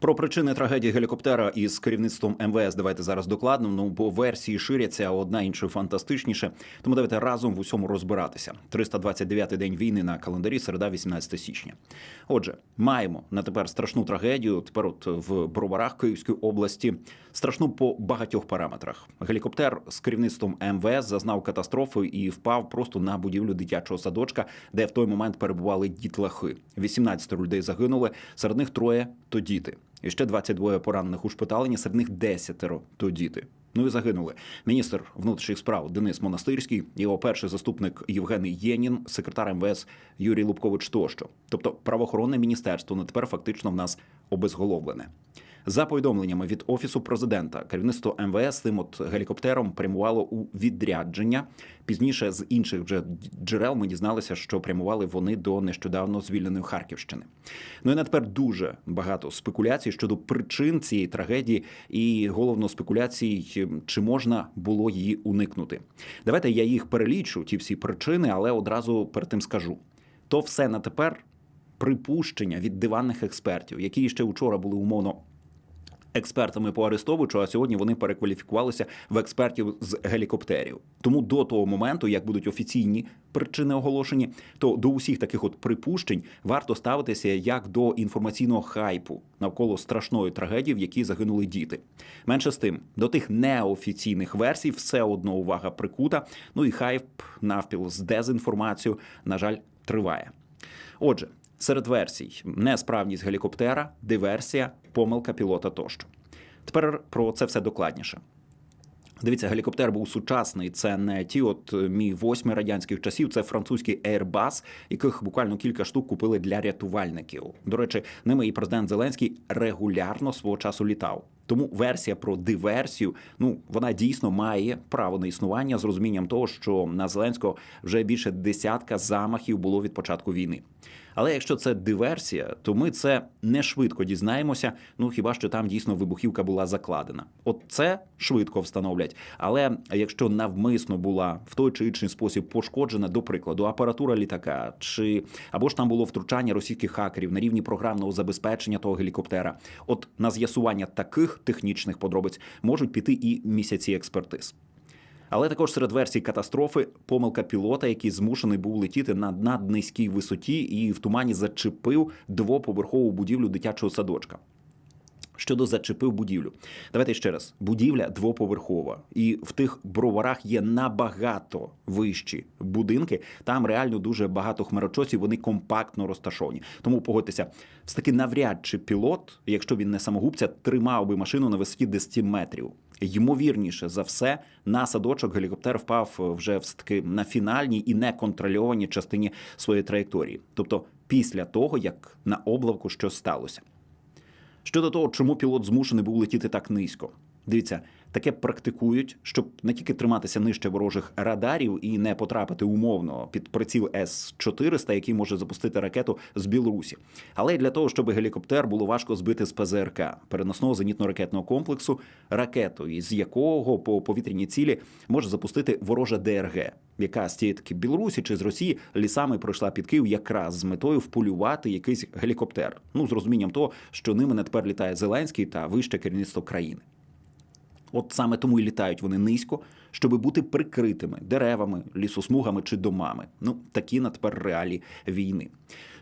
Про причини трагедії гелікоптера із керівництвом МВС давайте зараз докладно. Ну бо версії ширяться а одна іншою фантастичніше. Тому давайте разом в усьому розбиратися. 329-й день війни на календарі, середа, 18 січня. Отже, маємо на тепер страшну трагедію. Тепер, от в Броварах Київської області, страшну по багатьох параметрах. Гелікоптер з керівництвом МВС зазнав катастрофи і впав просто на будівлю дитячого садочка, де в той момент перебували дітлахи. 18 людей загинули, серед них троє то діти. І ще 22 поранених ушпиталені, серед них 10 то діти. Ну і загинули міністр внутрішніх справ Денис Монастирський, його перший заступник Євгений Єнін, секретар МВС Юрій Лубкович тощо. Тобто правоохоронне міністерство на тепер фактично в нас обезголовлене. За повідомленнями від офісу президента, керівництво МВС цим от гелікоптером прямувало у відрядження. Пізніше з інших джерел ми дізналися, що прямували вони до нещодавно звільненої Харківщини. Ну і на тепер дуже багато спекуляцій щодо причин цієї трагедії, і головно спекуляцій, чи можна було її уникнути. Давайте я їх перелічу, ті всі причини, але одразу перед тим скажу: то все на тепер припущення від диванних експертів, які ще вчора були умовно експертами по Арестовичу, а сьогодні вони перекваліфікувалися в експертів з гелікоптерів. Тому до того моменту, як будуть офіційні причини оголошені, то до усіх таких от припущень варто ставитися як до інформаційного хайпу навколо страшної трагедії, в якій загинули діти. Менше з тим, до тих неофіційних версій все одно увага прикута. Ну і хайп навпіл з дезінформацією, на жаль, триває. Отже, Серед версій несправність гелікоптера, диверсія, помилка пілота тощо. Тепер про це все докладніше. Дивіться, гелікоптер був сучасний. Це не ті, от мі восьми радянських часів. Це французький Airbus, яких буквально кілька штук купили для рятувальників. До речі, ними і президент Зеленський регулярно свого часу літав. Тому версія про диверсію, ну вона дійсно має право на існування з розумінням того, що на Зеленського вже більше десятка замахів було від початку війни. Але якщо це диверсія, то ми це не швидко дізнаємося. Ну хіба що там дійсно вибухівка була закладена? От це швидко встановлять. Але якщо навмисно була в той чи інший спосіб пошкоджена, до прикладу, апаратура літака, чи або ж там було втручання російських хакерів на рівні програмного забезпечення того гелікоптера, от на з'ясування таких технічних подробиць можуть піти і місяці експертиз. Але також серед версій катастрофи помилка пілота, який змушений був летіти на наднизькій висоті і в тумані зачепив двоповерхову будівлю дитячого садочка. Щодо зачепив будівлю, давайте ще раз: будівля двоповерхова, і в тих броварах є набагато вищі будинки. Там реально дуже багато хмарочосів, вони компактно розташовані. Тому погодьтеся, все таки навряд чи пілот, якщо він не самогубця, тримав би машину на висоті 10 метрів. Ймовірніше за все, на садочок гелікоптер впав вже все таки на фінальній і неконтрольованій частині своєї траєкторії, тобто після того, як на облавку щось сталося. Щодо того, чому пілот змушений був летіти так низько, дивіться, таке практикують, щоб не тільки триматися нижче ворожих радарів і не потрапити умовно під приціл С 400 який може запустити ракету з Білорусі, але й для того, щоб гелікоптер було важко збити з ПЗРК переносного зенітно-ракетного комплексу, ракету, із якого по повітряній цілі може запустити ворожа ДРГ, яка з тієї таки Білорусі чи з Росії лісами пройшла під Київ якраз з метою вполювати якийсь гелікоптер. Ну з розумінням того, що ними не тепер літає Зеленський та вище керівництво країни. От саме тому і літають вони низько, щоб бути прикритими деревами, лісосмугами чи домами. Ну такі на тепер реалії війни.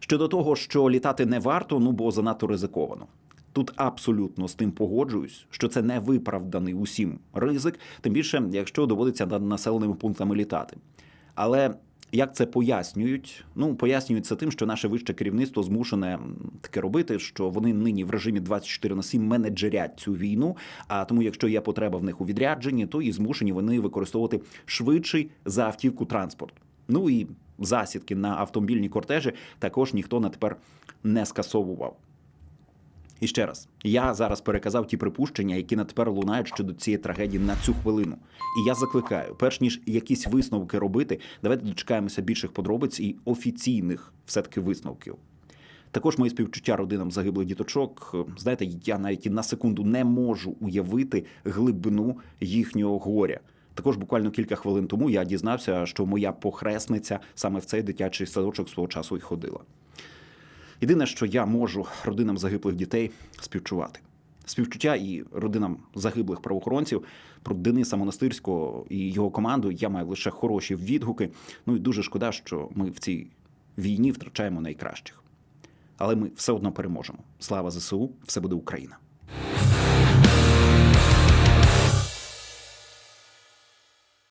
Щодо того, що літати не варто, ну бо занадто ризиковано. Тут абсолютно з тим погоджуюсь, що це не виправданий усім ризик, тим більше, якщо доводиться над населеними пунктами літати. Але як це пояснюють? Ну пояснюють це тим, що наше вище керівництво змушене таке робити, що вони нині в режимі 24 на 7 менеджерять цю війну. А тому, якщо є потреба в них у відрядженні, то і змушені вони використовувати швидший за автівку транспорт. Ну і засідки на автомобільні кортежі також ніхто на тепер не скасовував. І ще раз, я зараз переказав ті припущення, які на тепер лунають щодо цієї трагедії на цю хвилину. І я закликаю, перш ніж якісь висновки робити, давайте дочекаємося більших подробиць і офіційних все-таки висновків. Також мої співчуття родинам загиблих діточок. Знаєте, я навіть на секунду не можу уявити глибину їхнього горя. Також буквально кілька хвилин тому я дізнався, що моя похресниця саме в цей дитячий садочок свого часу і ходила. Єдине, що я можу родинам загиблих дітей співчувати. Співчуття і родинам загиблих правоохоронців про Дениса Монастирського і його команду я маю лише хороші відгуки. Ну і дуже шкода, що ми в цій війні втрачаємо найкращих. Але ми все одно переможемо. Слава ЗСУ! Все буде Україна!